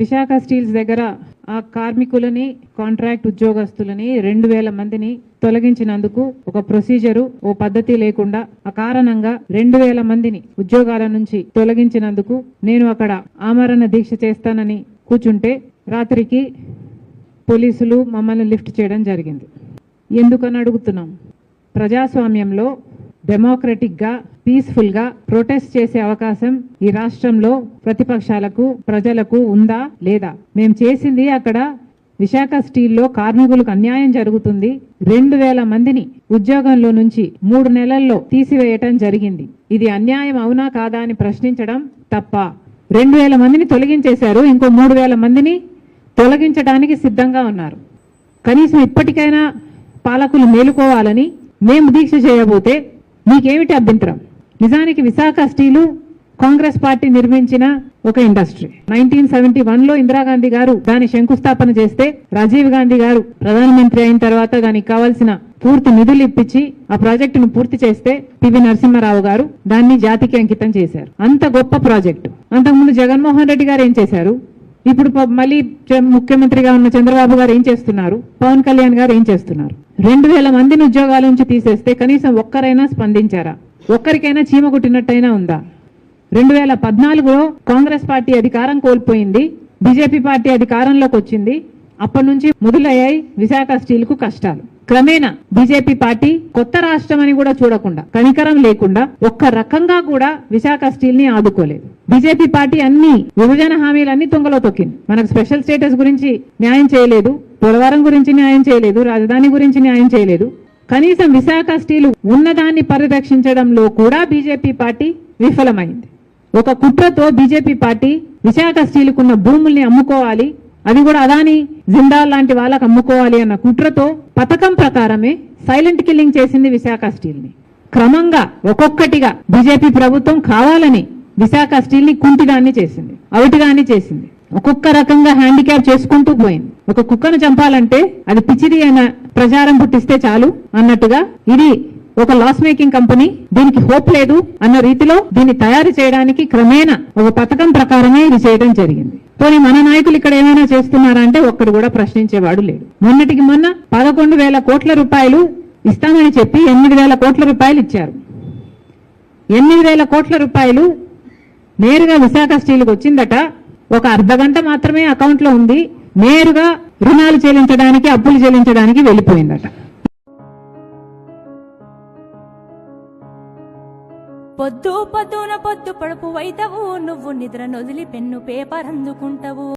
Visakha steels దగ్గర ఆ కార్మికులని contract ఉద్యోగస్తులని రెండు వేల మందిని తొలగించినందుకు ఒక ప్రొసీజరు ఓ పద్ధతి లేకుండా ఆ కారణంగా రెండు వేల మందిని ఉద్యోగాల నుంచి తొలగించినందుకు నేను అక్కడ ఆమరణ దీక్ష చేస్తానని కూర్చుంటే రాత్రికి పోలీసులు మమ్మల్ని లిఫ్ట్ చేయడం జరిగింది. ఎందుకని అడుగుతున్నాం? ప్రజాస్వామ్యంలో డెమోక్రటిక్గా పీస్ఫుల్గా ప్రొటెస్ట్ చేసే అవకాశం ఈ రాష్ట్రంలో ప్రతిపక్షాలకు ప్రజలకు ఉందా లేదా? మేము చేసింది అక్కడ విశాఖ స్టీల్లో కార్మికులకు అన్యాయం జరుగుతుంది. రెండు వేల మందిని ఉద్యోగంలో నుంచి మూడు నెలల్లో తీసివేయటం జరిగింది. ఇది అన్యాయం అవునా కాదా అని ప్రశ్నించడం తప్ప. రెండు వేల మందిని తొలగించేశారు. ఇంకో మూడు వేల మందిని తొలగించడానికి సిద్ధంగా ఉన్నారు. కనీసం ఇప్పటికైనా పాలకులు మేలుకోవాలని మేము దీక్ష చేయబోతే మీకేమిటి అభ్యంతరం? నిజానికి విశాఖ స్టీలు కాంగ్రెస్ పార్టీ నిర్మించిన ఒక ఇండస్ట్రీ. నైన్టీన్ సెవెంటీ వన్లో ఇందిరాగాంధీ గారు దాని శంకుస్థాపన చేస్తే రాజీవ్ గాంధీ గారు ప్రధానమంత్రి అయిన తర్వాత దానికి కావాల్సిన పూర్తి నిధులు ఇప్పించి ఆ ప్రాజెక్టును పూర్తి చేస్తే పివి నరసింహారావు గారు దాన్ని జాతికి అంకితం చేశారు. అంత గొప్ప ప్రాజెక్టు. అంతకుముందు జగన్మోహన్ రెడ్డి గారు ఏం చేశారు? ఇప్పుడు మళ్ళీ ముఖ్యమంత్రిగా ఉన్న చంద్రబాబు గారు ఏం చేస్తున్నారు? పవన్ కళ్యాణ్ గారు ఏం చేస్తున్నారు? రెండు వేల మందిని ఉద్యోగాల నుంచి తీసేస్తే కనీసం ఒక్కరైనా స్పందించారా? ఒక్కరికైనా చీమ కొట్టినట్టయినా ఉందా? రెండు వేల పద్నాలుగులో కాంగ్రెస్ పార్టీ అధికారం కోల్పోయింది బీజేపీ పార్టీ అధికారంలోకి వచ్చింది అప్పటి నుంచి మొదలయ్యాయి విశాఖ స్టీల్కు కష్టాలు. క్రమేణా బీజేపీ పార్టీ కొత్త రాష్ట్రం అని కూడా చూడకుండా కనికరం లేకుండా ఒక్క రకంగా కూడా విశాఖ స్టీల్ని ఆదుకోలేదు. బీజేపీ పార్టీ అన్ని విభజన హామీలన్నీ తుంగలో తొక్కింది. మనకు స్పెషల్ స్టేటస్ గురించి న్యాయం చేయలేదు పోలవరం గురించి న్యాయం చేయలేదు రాజధాని గురించి న్యాయం చేయలేదు కనీసం విశాఖ స్టీలు ఉన్నదాన్ని పరిరక్షించడంలో కూడా బీజేపీ పార్టీ విఫలమైంది. ఒక కుట్రతో బీజేపీ పార్టీ విశాఖ స్టీలుకున్న భూముల్ని అమ్ముకోవాలి. అది కూడా అదాని జిందాల్ లాంటి వాళ్ళకి అమ్ముకోవాలి అన్న కుట్రతో పథకం ప్రకారమే సైలెంట్ కిల్లింగ్ చేసింది విశాఖ స్టీల్ని క్రమంగా ఒక్కొక్కటిగా బీజేపీ ప్రభుత్వం కావాలని విశాఖ స్టీల్ని కుంటిదాన్ని చేసింది అవిటిదాన్ని చేసింది. ఒక్కొక్క రకంగా హ్యాండిక్యాప్ చేసుకుంటూ పోయింది. ఒక కుక్కను చంపాలంటే అది పిచిరి అయిన ప్రచారం పుట్టిస్తే చాలు అన్నట్టుగా ఇది ఒక లాస్ మేకింగ్ కంపెనీ దీనికి హోప్ లేదు అన్న రీతిలో దీన్ని తయారు చేయడానికి క్రమేణా ఒక పథకం ప్రకారమే ఇది చేయడం జరిగింది. పోనీ మన నాయకులు ఇక్కడ ఏమైనా చేస్తున్నారా అంటే ఒక్కడు కూడా ప్రశ్నించేవాడు లేడు. మొన్నటికి మొన్న పదకొండు వేల కోట్ల రూపాయలు ఇస్తామని చెప్పి ఎనిమిది వేల కోట్ల రూపాయలు ఇచ్చారు. ఎనిమిది వేల కోట్ల రూపాయలు నేరుగా విశాఖ స్టీల్కి వచ్చిందట. ఒక అర్ధ గంట మాత్రమే అకౌంట్లో ఉంది. నేరుగా రుణాలు చెల్లించడానికి అప్పులు చెల్లించడానికి వెళ్ళిపోయిందట. పొద్దు పొద్దున పొద్దు పడుపు వైతవు నువ్వు నిద్ర నొదిలి పెన్ను పేపర్ అందుకుంటావు.